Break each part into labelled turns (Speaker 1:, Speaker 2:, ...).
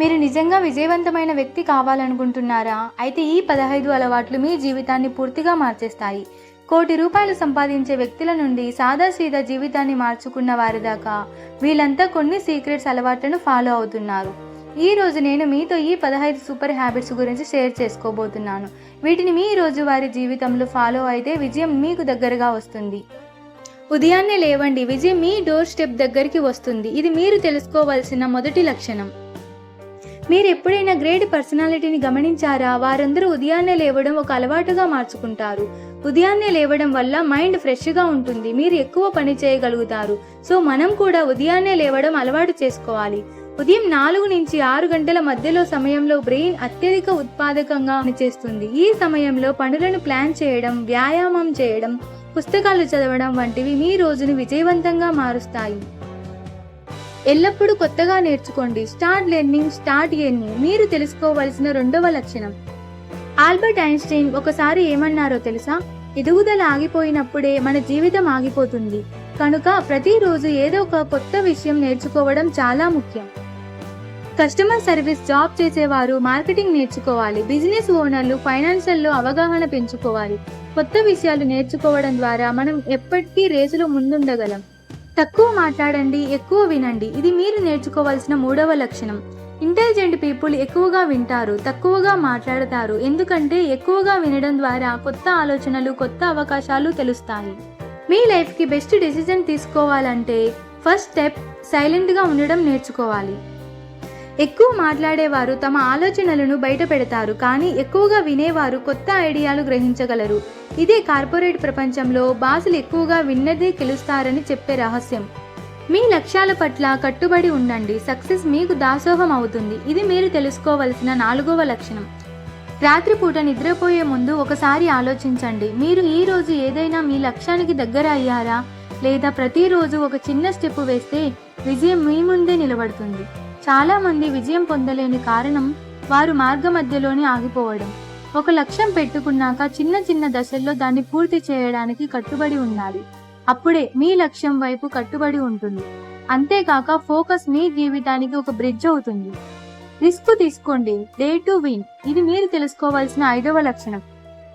Speaker 1: మీరు నిజంగా విజయవంతమైన వ్యక్తి కావాలనుకుంటున్నారా? అయితే ఈ పదహైదు అలవాట్లు మీ జీవితాన్ని పూర్తిగా మార్చేస్తాయి. కోటి రూపాయలు సంపాదించే వ్యక్తుల నుండి సాదాసీదా జీవితాన్ని మార్చుకున్న వారి దాకా వీళ్ళంతా కొన్ని సీక్రెట్స్ అలవాట్లను ఫాలో అవుతున్నారు. ఈ రోజు నేను మీతో ఈ పదహైదు సూపర్ హ్యాబిట్స్ గురించి షేర్ చేసుకోబోతున్నాను. వీటిని మీ రోజువారి జీవితంలో ఫాలో అయితే విజయం మీకు దగ్గరగా వస్తుంది. ఉదయాన్నే లేవండి. విజయం మీ డోర్ స్టెప్ దగ్గరికి వస్తుంది. ఇది మీరు తెలుసుకోవాల్సిన మొదటి లక్షణం. మీరు ఎప్పుడైనా గ్రేట్ పర్సనాలిటీని గమనించారా? వారందరూ ఉదయాన్నే లేవడం ఒక అలవాటుగా మార్చుకుంటారు. ఉదయాన్నే లేవడం వల్ల మైండ్ ఫ్రెష్గా ఉంటుంది. మీరు ఎక్కువ పని చేయగలుగుతారు. సో మనం కూడా ఉదయాన్నే లేవడం అలవాటు చేసుకోవాలి. ఉదయం నాలుగు నుంచి ఆరు గంటల మధ్యలో సమయంలో బ్రెయిన్ అత్యధిక ఉత్పాదకంగా పనిచేస్తుంది. ఈ సమయంలో పనులను ప్లాన్ చేయడం వ్యాయామం చేయడం పుస్తకాలు చదవడం వంటివి మీ రోజును విజయవంతంగా మారుస్తాయి. ఎల్లప్పుడూ కొత్తగా నేర్చుకోండి. Start learning start earning. మీరు తెలుసుకోవలసిన రెండవ లక్షణం. ఆల్బర్ట్ ఐన్స్టైన్ ఒకసారి ఏమన్నారో తెలుసా? ఎదుగుదల ఆగిపోయినప్పుడే మన జీవితం ఆగిపోతుంది. కనుక ప్రతిరోజు ఏదో ఒక కొత్త విషయం నేర్చుకోవడం చాలా ముఖ్యం. కస్టమర్ సర్వీస్ జాబ్ చేసేవారు మార్కెటింగ్ నేర్చుకోవాలి. బిజినెస్ ఓనర్లు ఫైనాన్షియల్లో అవగాహన పెంచుకోవాలి. కొత్త విషయాలు నేర్చుకోవడం ద్వారా మనం ఎప్పటికీ రేసులో ముందుండగలం. తక్కువ మాట్లాడండి ఎక్కువ వినండి. ఇది మీరు నేర్చుకోవాల్సిన మూడవ లక్షణం. ఇంటెలిజెంట్ పీపుల్ ఎక్కువగా వింటారు తక్కువగా మాట్లాడతారు. ఎందుకంటే ఎక్కువగా వినడం ద్వారా కొత్త ఆలోచనలు కొత్త అవకాశాలు తెలుస్తాయి. మీ లైఫ్కి బెస్ట్ డెసిజన్ తీసుకోవాలంటే ఫస్ట్ స్టెప్ సైలెంట్గా ఉండడం నేర్చుకోవాలి. ఎక్కువ మాట్లాడేవారు తమ ఆలోచనలను బయట పెడతారు కానీ ఎక్కువగా వినేవారు కొత్త ఐడియాలు గ్రహించగలరు. ఇదే కార్పొరేట్ ప్రపంచంలో బాసులు ఎక్కువగా విన్నదే గెలుస్తారని చెప్పే రహస్యం. మీ లక్ష్యాల పట్ల కట్టుబడి ఉండండి సక్సెస్ మీకు దాసోహం అవుతుంది. ఇది మీరు తెలుసుకోవలసిన నాలుగవ లక్షణం. రాత్రిపూట నిద్రపోయే ముందు ఒకసారి ఆలోచించండి మీరు ఈ రోజు ఏదైనా మీ లక్ష్యానికి దగ్గర అయ్యారా లేదా ప్రతిరోజు ఒక చిన్న స్టెప్ వేస్తే విజయం మీ ముందే నిలబడుతుంది. చాలా మంది విజయం పొందలేని కారణం వారు మార్గ మధ్యలోనే ఆగిపోవడం. ఒక లక్ష్యం పెట్టుకున్నాక చిన్న చిన్న దశల్లో దాన్ని పూర్తి చేయడానికి కట్టుబడి ఉండాలి. అప్పుడే మీ లక్ష్యం వైపు కట్టుబడి ఉంటుంది. అంతేకాక ఫోకస్ మీ జీవితానికి ఒక బ్రిడ్జ్ అవుతుంది. రిస్క్ తీసుకోండి. Dare to win. ఇది మీరు తెలుసుకోవాల్సిన ఐదవ లక్షణం.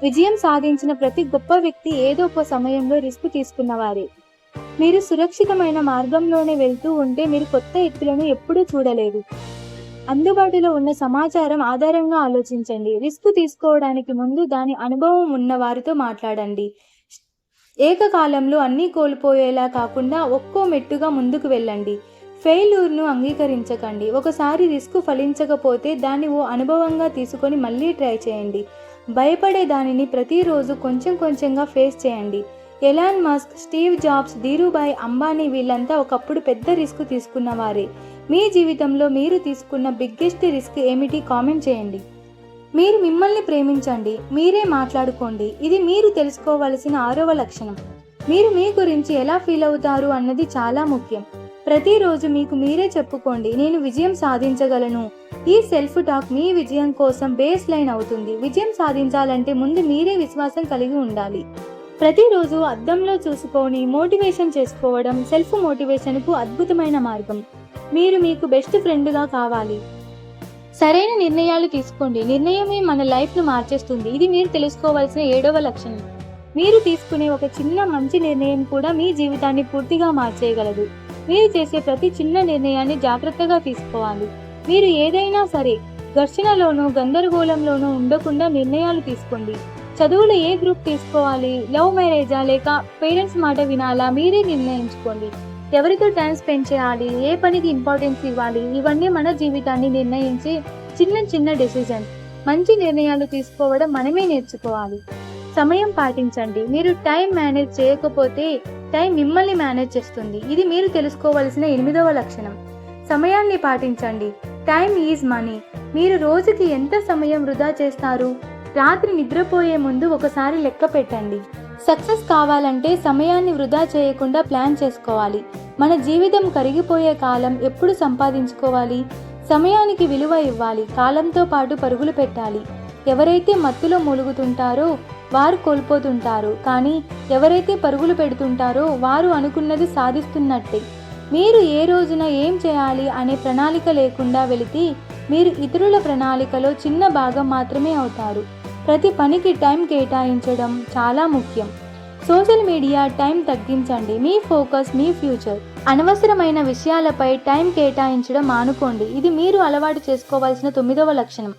Speaker 1: విజయం సాధించిన ప్రతి గొప్ప వ్యక్తి ఏదో ఒక సమయంలో రిస్క్ తీసుకున్నవారే. మీరు సురక్షితమైన మార్గంలోనే వెళ్తూ ఉంటే మీరు కొత్త ఎత్తులను ఎప్పుడూ చూడలేదు. అందుబాటులో ఉన్న సమాచారం ఆధారంగా ఆలోచించండి. రిస్క్ తీసుకోవడానికి ముందు దాని అనుభవం ఉన్న వారితో మాట్లాడండి. ఏకకాలంలో అన్నీ కోల్పోయేలా కాకుండా ఒక్కో మెట్టుగా ముందుకు వెళ్ళండి. ఫెయిల్యూర్ను అంగీకరించకండి. ఒకసారి రిస్క్ ఫలించకపోతే దాన్ని ఓ అనుభవంగా తీసుకొని మళ్ళీ ట్రై చేయండి. భయపడే దానిని ప్రతిరోజు కొంచెం కొంచెంగా ఫేస్ చేయండి. Elon Musk Steve Jobs Dhirubhai Ambani వీళ్ళంతా ఒకప్పుడు పెద్ద రిస్క్ తీసుకున్నవారే. మీ జీవితంలో మీరు తీసుకున్న బిగ్గెస్ట్ రిస్క్ ఏమిటి కామెంట్ చేయండి. మీరు మిమ్మల్ని ప్రేమించండి మీరే మాట్లాడుకోండి ఇది మీరు తెలుసుకోవలసిన ఆరవ లక్షణం. మీరు మీ గురించి ఎలా ఫీల్ అవుతారు అన్నది చాలా ముఖ్యం. ప్రతిరోజు మీకు మీరే చెప్పుకోండి నేను విజయం సాధించగలను. ఈ సెల్ఫ్ టాక్ మీ విజయం కోసం బేస్ లైన్ అవుతుంది. విజయం సాధించాలంటే ముందు మీరే విశ్వాసం కలిగి ఉండాలి. ప్రతిరోజు అద్దంలో చూసుకొని మోటివేషన్ చేసుకోవడం సెల్ఫ్ మోటివేషన్కు అద్భుతమైన మార్గం. మీరు మీకు బెస్ట్ ఫ్రెండ్గా కావాలి. సరైన నిర్ణయాలు తీసుకోండి. నిర్ణయమే మన లైఫ్ను మార్చేస్తుంది. ఇది మీరు తెలుసుకోవాల్సిన ఏడవ లక్షణం. మీరు తీసుకునే ఒక చిన్న మంచి నిర్ణయం కూడా మీ జీవితాన్ని పూర్తిగా మార్చేయగలదు. మీరు చేసే ప్రతి చిన్న నిర్ణయాన్ని జాగ్రత్తగా తీసుకోవాలి. మీరు ఏదైనా సరే ఘర్షణలోనూ గందరగోళంలోనూ ఉండకుండా నిర్ణయాలు తీసుకోండి. చదువులో ఏ గ్రూప్ తీసుకోవాలి? లవ్ మ్యారేజా లేక పేరెంట్స్ మాట వినాలా? మీరే నిర్ణయించుకోండి. ఎవరితో టైం స్పెండ్ చేయాలి? ఏ పనికి ఇంపార్టెన్స్ ఇవ్వాలి? ఇవన్నీ మన జీవితాన్ని నిర్ణయించే చిన్న చిన్న డెసిజన్ మంచి నిర్ణయాలు తీసుకోవడం మనమే నేర్చుకోవాలి. సమయం పాటించండి. మీరు టైం మేనేజ్ చేయకపోతే టైం మిమ్మల్ని మేనేజ్ చేస్తుంది. ఇది మీరు తెలుసుకోవలసిన ఎనిమిదవ లక్షణం. సమయాన్ని పాటించండి. Time is money. మీరు రోజుకి ఎంత సమయం వృధా చేస్తారు? రాత్రి నిద్రపోయే ముందు ఒకసారి లెక్క పెట్టండి. సక్సెస్ కావాలంటే సమయాన్ని వృధా చేయకుండా ప్లాన్ చేసుకోవాలి. మన జీవితం కరిగిపోయే కాలం ఎప్పుడు సంపాదించుకోవాలి? సమయానికి విలువ ఇవ్వాలి కాలంతో పాటు పరుగులు పెట్టాలి. ఎవరైతే మత్తులో మూలుగుతుంటారో వారు కోల్పోతుంటారు. కానీ ఎవరైతే పరుగులు పెడుతుంటారో వారు అనుకున్నది సాధిస్తున్నట్టే. మీరు ఏ రోజున ఏం చేయాలి అనే ప్రణాళిక లేకుండా వెళితే మీరు ఇతరుల ప్రణాళికలో చిన్న భాగం మాత్రమే అవుతారు. ప్రతి పనికి టైం కేటాయించడం చాలా ముఖ్యం. సోషల్ మీడియా టైం తగ్గించండి. మీ ఫోకస్ మీ ఫ్యూచర్. అనవసరమైన విషయాలపై టైం కేటాయించడం మానుకోండి ఇది మీరు అలవాటు చేసుకోవాల్సిన తొమ్మిదవ లక్షణం.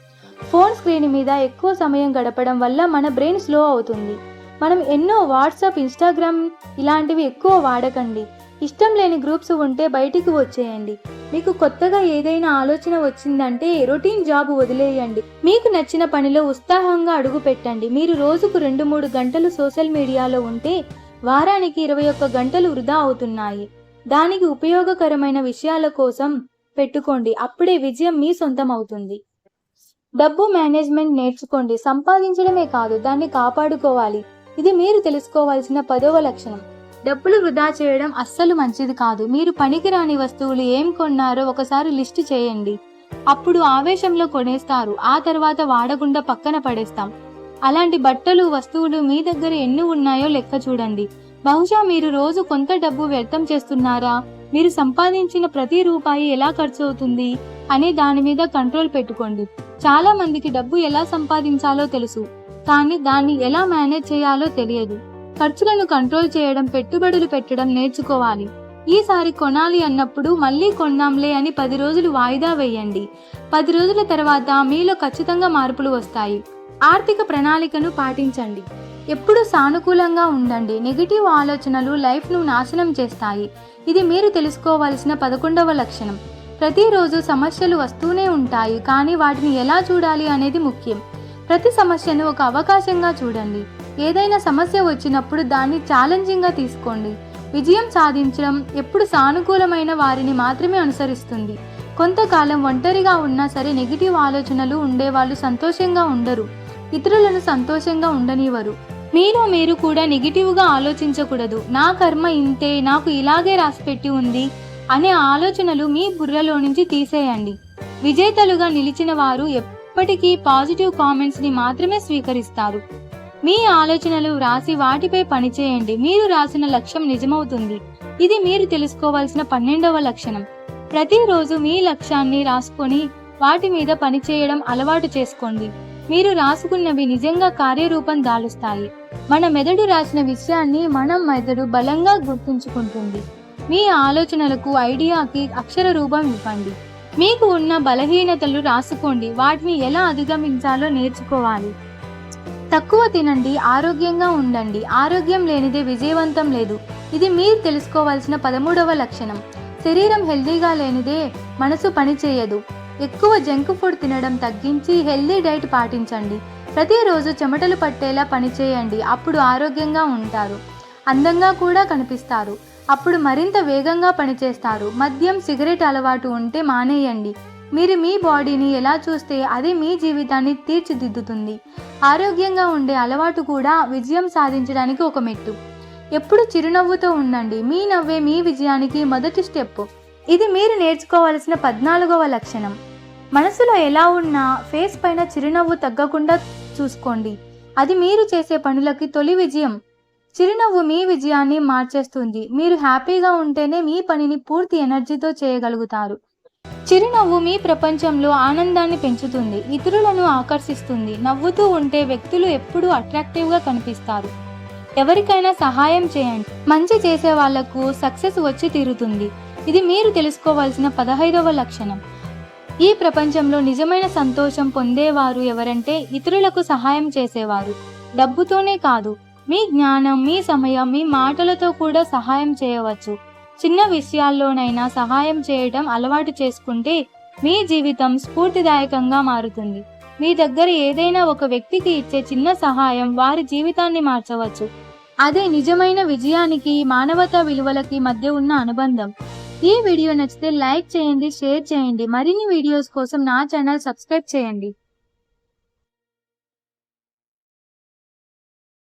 Speaker 1: ఫోన్ స్క్రీన్ మీద ఎక్కువ సమయం గడపడం వల్ల మన బ్రెయిన్ స్లో అవుతుంది. మనం ఎన్నో వాట్సాప్ ఇన్స్టాగ్రామ్ ఇలాంటివి ఎక్కువ వాడకండి. ఇష్టం లేని గ్రూప్స్ ఉంటే బయటికి వచ్చేయండి. మీకు కొత్తగా ఏదైనా ఆలోచన వచ్చిందంటే రొటీన్ జాబ్ వదిలేయండి. మీకు నచ్చిన పనిలో ఉత్సాహంగా అడుగు పెట్టండి మీరు రోజుకు రెండు మూడు గంటలు సోషల్ మీడియాలో ఉంటే వారానికి ఇరవై ఒక్క గంటలు వృధా అవుతున్నాయి. దానికి ఉపయోగకరమైన విషయాల కోసం పెట్టుకోండి. అప్పుడే విజయం మీ సొంతం అవుతుంది. డబ్బు మేనేజ్మెంట్ నేర్చుకోండి. సంపాదించడమే కాదు దాన్ని కాపాడుకోవాలి. ఇది మీరు తెలుసుకోవాల్సిన పదవ లక్షణం. డబ్బులు వృధా చేయడం అస్సలు మంచిది కాదు. మీరు పనికిరాని వస్తువులు ఏం కొన్నారో ఒకసారి లిస్టు చేయండి. అప్పుడు ఆవేశంలో కొనేస్తారు. ఆ తర్వాత వాడకుండా పక్కన పడేస్తాం. అలాంటి బట్టలు వస్తువులు మీ దగ్గర ఎన్ని ఉన్నాయో లెక్క చూడండి. బహుశా మీరు రోజు కొంత డబ్బు వ్యర్థం చేస్తున్నారా? మీరు సంపాదించిన ప్రతి రూపాయి ఎలా ఖర్చు అవుతుంది అనే దాని మీద కంట్రోల్ పెట్టుకోండి. చాలా మందికి డబ్బు ఎలా సంపాదించాలో తెలుసు. కానీ దాన్ని ఎలా మేనేజ్ చేయాలో తెలియదు. ఖర్చులను కంట్రోల్ చేయడం పెట్టుబడులు పెట్టడం నేర్చుకోవాలి. ఈసారి కొనాలి అన్నప్పుడు మళ్ళీ కొన్నాంలే అని పది రోజులు వాయిదా వేయండి. పది రోజుల తర్వాత మీలో ఖచ్చితంగా మార్పులు వస్తాయి. ఆర్థిక ప్రణాళికను పాటించండి. ఎప్పుడు సానుకూలంగా ఉండండి. నెగిటివ్ ఆలోచనలు లైఫ్ను నాశనం చేస్తాయి. ఇది మీరు తెలుసుకోవాల్సిన పదకొండవ లక్షణం. ప్రతిరోజు సమస్యలు వస్తూనే ఉంటాయి. కానీ వాటిని ఎలా చూడాలి అనేది ముఖ్యం. ప్రతి సమస్యను ఒక అవకాశంగా చూడండి. ఏదైనా సమస్య వచ్చినప్పుడు దాన్ని ఛాలెంజింగ్గా తీసుకోండి. విజయం సాధించడం ఎప్పుడు సానుకూలమైన వారిని మాత్రమే అనుసరిస్తుంది. కొంతకాలం ఒంటరిగా ఉన్నా సరే నెగిటివ్ ఆలోచనలు ఉండేవాళ్ళు సంతోషంగా ఉండరు. ఇతరులను సంతోషంగా ఉండనివ్వరు. మీరు మీరు కూడా నెగిటివ్గా ఆలోచించకూడదు. నా కర్మ ఇంతే నాకు ఇలాగే రాసిపెట్టి ఉంది అనే ఆలోచనలు మీ బుర్రలో నుంచి తీసేయండి. విజేతలుగా నిలిచిన వారు ఎప్పటికీ పాజిటివ్ కామెంట్స్ని మాత్రమే స్వీకరిస్తారు. మీ ఆలోచనలు వ్రాసి వాటిపై పనిచేయండి. మీరు రాసిన లక్ష్యం నిజమవుతుంది. ఇది మీరు తెలుసుకోవాల్సిన పన్నెండవ లక్షణం. ప్రతిరోజు మీ లక్ష్యాన్ని రాసుకొని వాటి మీద పనిచేయడం అలవాటు చేసుకోండి. మీరు రాసుకున్నవి నిజంగా కార్యరూపం దాలుస్తాయి. మన మెదడు రాసిన విషయాన్ని మనం మెదడు బలంగా గుర్తుంచుకుంటుంది. మీ ఆలోచనలకు ఐడియాకి అక్షర రూపం ఇవ్వండి. మీకు ఉన్న బలహీనతలు రాసుకోండి. వాటిని ఎలా అధిగమించాలో నేర్చుకోవాలి. తక్కువ తినండి ఆరోగ్యంగా ఉండండి. ఆరోగ్యం లేనిదే విజయవంతం లేదు. ఇది మీరు తెలుసుకోవాల్సిన పదమూడవ లక్షణం. శరీరం హెల్దీగా లేనిదే మనసు పనిచేయదు ఎక్కువ జంక్ ఫుడ్ తినడం తగ్గించి హెల్దీ డైట్ పాటించండి. ప్రతిరోజు చెమటలు పట్టేలా పనిచేయండి అప్పుడు ఆరోగ్యంగా ఉంటారు. అందంగా కూడా కనిపిస్తారు. అప్పుడు మరింత వేగంగా పనిచేస్తారు. మద్యం సిగరెట్ అలవాటు ఉంటే మానేయండి. మీరు మీ బాడీని ఎలా చూస్తే అది మీ జీవితాన్ని తీర్చిదిద్దుతుంది. ఆరోగ్యంగా ఉండే అలవాటు కూడా విజయం సాధించడానికి ఒక మెట్టు. ఎప్పుడు చిరునవ్వుతో ఉండండి. మీ నవ్వే మీ విజయానికి మొదటి స్టెప్ ఇది మీరు నేర్చుకోవాల్సిన పద్నాలుగవ లక్షణం. మనసులో ఎలా ఉన్నా ఫేస్ పైన చిరునవ్వు తగ్గకుండా చూసుకోండి. అది మీరు చేసే పనులకి తొలి విజయం. చిరునవ్వు మీ విజయాన్ని మార్చేస్తుంది. మీరు హ్యాపీగా ఉంటేనే మీ పనిని పూర్తి ఎనర్జీతో చేయగలుగుతారు. చిరునవ్వు మీ ప్రపంచంలో ఆనందాన్ని పెంచుతుంది. ఇతరులను ఆకర్షిస్తుంది. నవ్వుతూ ఉంటే వ్యక్తులు ఎప్పుడూ అట్రాక్టివ్గా కనిపిస్తారు. ఎవరికైనా సహాయం చేయండి. మంచి చేసే వాళ్ళకు సక్సెస్ వచ్చి తీరుతుంది. ఇది మీరు తెలుసుకోవాల్సిన పదహైదవ లక్షణం. ఈ ప్రపంచంలో నిజమైన సంతోషం పొందేవారు ఎవరంటే ఇతరులకు సహాయం చేసేవారు. డబ్బుతోనే కాదు మీ జ్ఞానం మీ సమయం మీ మాటలతో కూడా సహాయం చేయవచ్చు. చిన్న విషయాల్లోనైనా సహాయం చేయడం అలవాటు చేసుకుంటే మీ జీవితం స్ఫూర్తిదాయకంగా మారుతుంది. మీ దగ్గర ఏదైనా ఒక వ్యక్తికి ఇచ్చే చిన్న సహాయం వారి జీవితాన్ని మార్చవచ్చు. అదే నిజమైన విజయానికి మానవతా విలువలకి మధ్య ఉన్న అనుబంధం. ఈ వీడియో నచ్చితే లైక్ చేయండి షేర్ చేయండి. మరిన్ని వీడియోస్ కోసం నా ఛానల్ సబ్స్క్రైబ్ చేయండి.